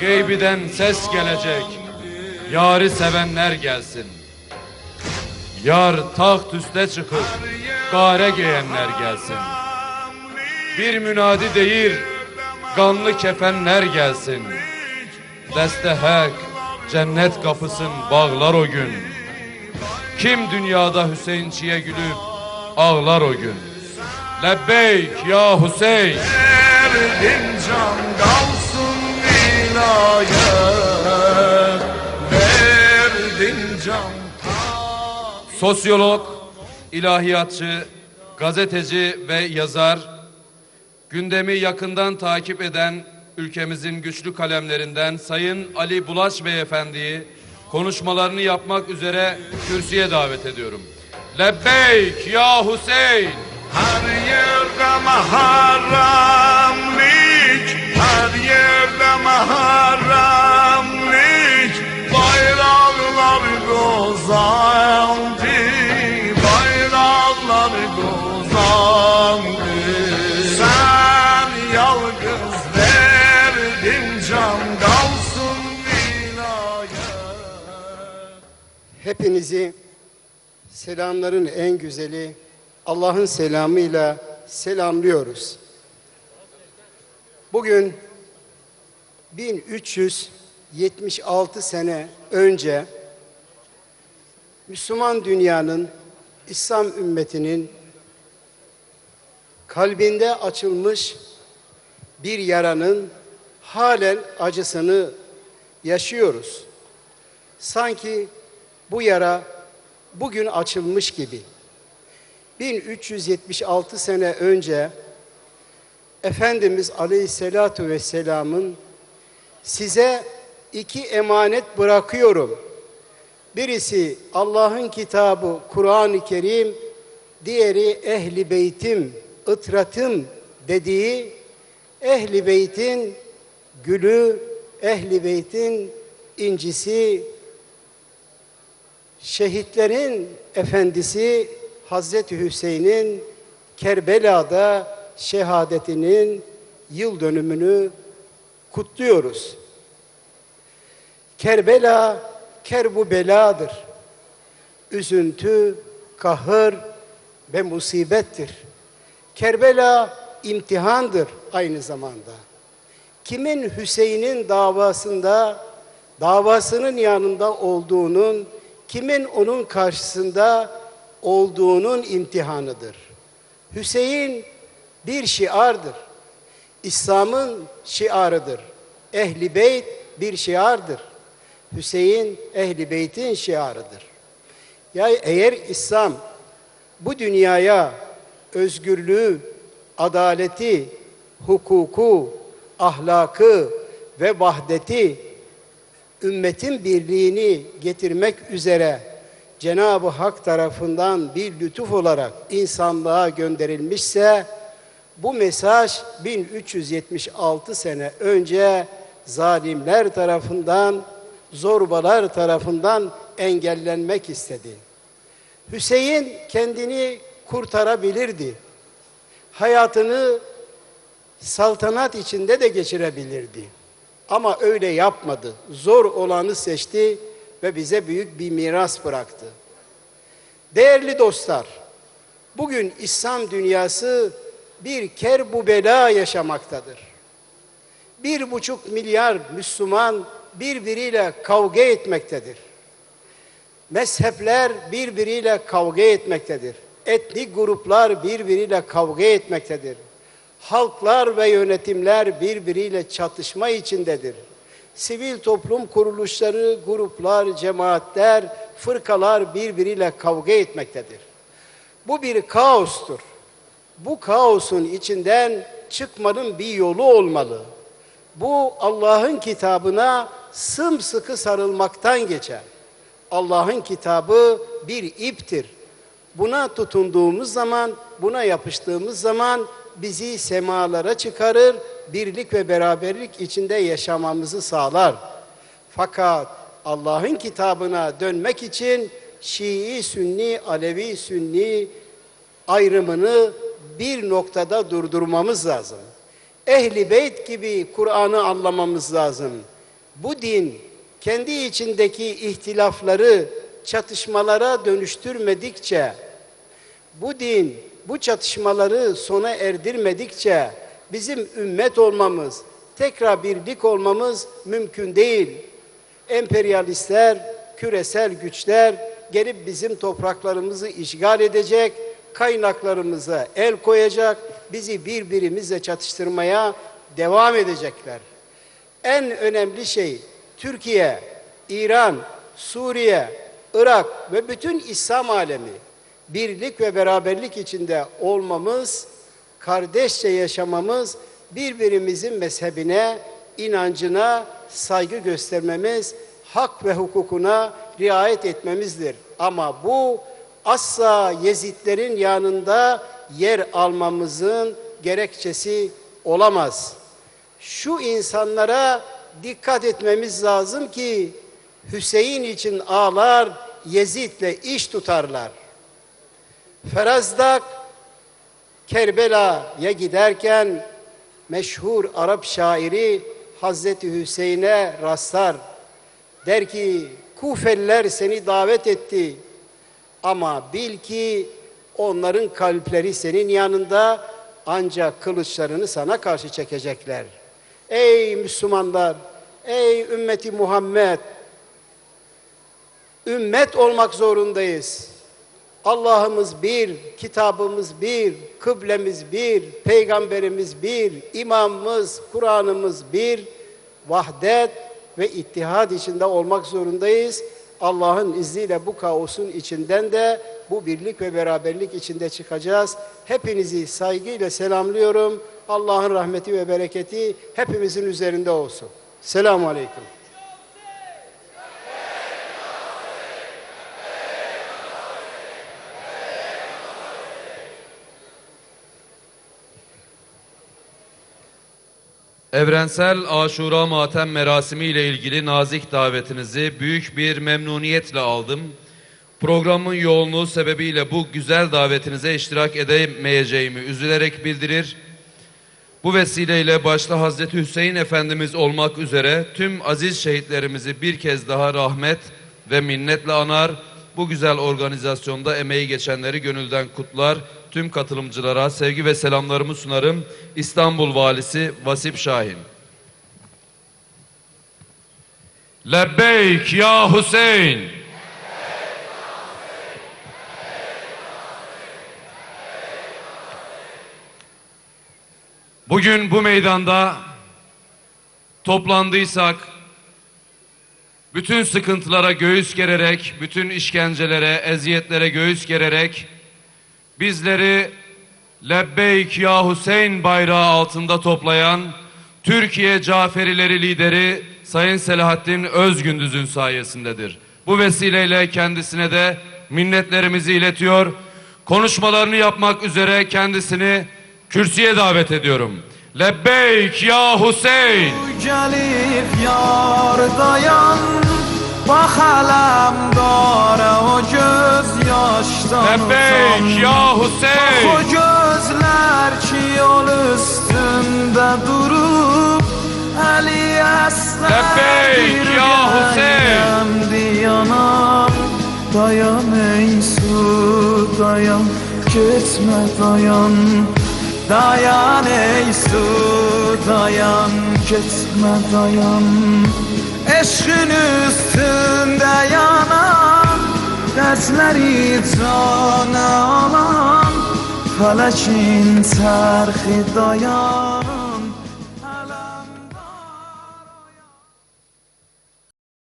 Geybiden ses gelecek. Yarı sevenler gelsin. Yar taht üste çıkıp gare giyenler gelsin. Bir münadi değil, kanlı kefenler gelsin. Deste hak, cennet kapısın bağlar o gün. Kim dünyada Hüseyinçiye gülüp ağlar o gün. Lebbeyk ya Hüseyin. Verdin can kalsın vilayet Verdin can Sosyolog, ilahiyatçı, gazeteci ve yazar, gündemi yakından takip eden ülkemizin güçlü kalemlerinden Sayın Ali Bulaş Beyefendi'yi konuşmalarını yapmak üzere kürsüye davet ediyorum. Lebbeyk ya Hüseyin! Yerde maharamlik Her yerde maharamlik Bayraklar gozandı Bayraklar gozandı. Sen yalgız verdin can kalsın vilayet Hepinizi selamların en güzeli Allah'ın selamıyla selamlıyoruz. Bugün 1376 sene önce Müslüman dünyanın, İslam ümmetinin kalbinde açılmış bir yaranın halen acısını yaşıyoruz. Sanki bu yara bugün açılmış gibi. 1376 sene önce Efendimiz Aleyhisselatu Vesselam'ın size iki emanet bırakıyorum. Birisi Allah'ın kitabı Kur'an-ı Kerim, diğeri ehli beytim, ıtratım dediği ehli beytin gülü, ehli beytin incisi, şehitlerin efendisi Hazreti Hüseyin'in Kerbela'da şehadetinin yıl dönümünü kutluyoruz. Kerbela kerbu beladır. Üzüntü, kahır ve musibettir. Kerbela imtihandır aynı zamanda. Kimin Hüseyin'in davasında davasının yanında olduğunun, kimin onun karşısında olduğunun imtihanıdır. Hüseyin bir şiardır. İslam'ın şiarıdır. Ehli beyt bir şiardır. Hüseyin ehli beytin şiarıdır. Ya eğer İslam bu dünyaya özgürlüğü, adaleti, hukuku, ahlakı ve vahdeti ümmetin birliğini getirmek üzere Cenab-ı Hak tarafından bir lütuf olarak insanlığa gönderilmişse bu mesaj 1376 sene önce zalimler tarafından, zorbalar tarafından engellenmek istedi. Hüseyin kendini kurtarabilirdi. Hayatını saltanat içinde de geçirebilirdi. Ama öyle yapmadı. Zor olanı seçti ve bize büyük bir miras bıraktı. Değerli dostlar, bugün İslam dünyası bir kerbu bela yaşamaktadır. Bir buçuk milyar Müslüman birbiriyle kavga etmektedir. Mezhepler birbiriyle kavga etmektedir. Etnik gruplar birbiriyle kavga etmektedir. Halklar ve yönetimler birbiriyle çatışma içindedir. Sivil toplum kuruluşları, gruplar, cemaatler, fırkalar birbiriyle kavga etmektedir. Bu bir kaostur. Bu kaosun içinden çıkmanın bir yolu olmalı. Bu Allah'ın kitabına sımsıkı sarılmaktan geçer. Allah'ın kitabı bir iptir. Buna tutunduğumuz zaman, buna yapıştığımız zaman bizi semalara çıkarır, birlik ve beraberlik içinde yaşamamızı sağlar. Fakat Allah'ın kitabına dönmek için Şii, Sünni, Alevi, Sünni ayrımını bir noktada durdurmamız lazım. Ehli beyt gibi Kur'an'ı anlamamız lazım. Bu din kendi içindeki ihtilafları çatışmalara dönüştürmedikçe bu din bu çatışmaları sona erdirmedikçe bizim ümmet olmamız, tekrar birlik olmamız mümkün değil. Emperyalistler, küresel güçler gelip bizim topraklarımızı işgal edecek, kaynaklarımıza el koyacak, bizi birbirimizle çatıştırmaya devam edecekler. En önemli şey Türkiye, İran, Suriye, Irak ve bütün İslam alemi birlik ve beraberlik içinde olmamız, kardeşçe yaşamamız, birbirimizin mezhebine, inancına saygı göstermemiz, hak ve hukukuna riayet etmemizdir. Ama bu asla Yezidlerin yanında yer almamızın gerekçesi olamaz. Şu insanlara dikkat etmemiz lazım ki Hüseyin için ağlar, Yezid'le iş tutarlar. Ferazdak Kerbela'ya giderken meşhur Arap şairi Hazreti Hüseyin'e rastlar. Der ki Kufeliler seni davet etti ama bil ki onların kalpleri senin yanında ancak kılıçlarını sana karşı çekecekler. Ey Müslümanlar, ey ümmeti Muhammed, ümmet olmak zorundayız. Allah'ımız bir, kitabımız bir, kıblemiz bir, peygamberimiz bir, imamımız, Kur'an'ımız bir, vahdet ve ittihad içinde olmak zorundayız. Allah'ın izniyle bu kaosun içinden de bu birlik ve beraberlik içinde çıkacağız. Hepinizi saygıyla selamlıyorum. Allah'ın rahmeti ve bereketi hepimizin üzerinde olsun. Selamun Aleyküm. Evrensel Aşura Matem merasimi ile ilgili nazik davetinizi büyük bir memnuniyetle aldım. Programın yoğunluğu sebebiyle bu güzel davetinize iştirak edemeyeceğimi üzülerek bildirir. Bu vesileyle başta Hazreti Hüseyin Efendimiz olmak üzere tüm aziz şehitlerimizi bir kez daha rahmet ve minnetle anar. Bu güzel organizasyonda emeği geçenleri gönülden kutlar. Tüm katılımcılara sevgi ve selamlarımı sunarım. İstanbul Valisi Vasip Şahin. Lebbeyk ya Hüseyin. Bugün bu meydanda toplandıysak bütün sıkıntılara göğüs gererek, bütün işkencelere, eziyetlere göğüs gererek bizleri Lebbeyk ya Hüseyin bayrağı altında toplayan Türkiye Caferileri lideri Sayın Selahattin Özgündüz'ün sayesindedir. Bu vesileyle kendisine de minnetlerimizi iletiyor. Konuşmalarını yapmak üzere kendisini kürsüye davet ediyorum. Lebbeyk ya Hüseyin. gelip yar dayan Bakalım dara o göz yaştan Lebbeyk ya Hüseyin. gözler ki yol üstünde durup Ali Asgar Lebbeyk ya Hüseyin. Diyana dayan ey su dayan Gitme dayan Dayan ey su dayan Gitme dayan Eşkin üstünde yanan Dertleri cana alan Felekin çarxı dayan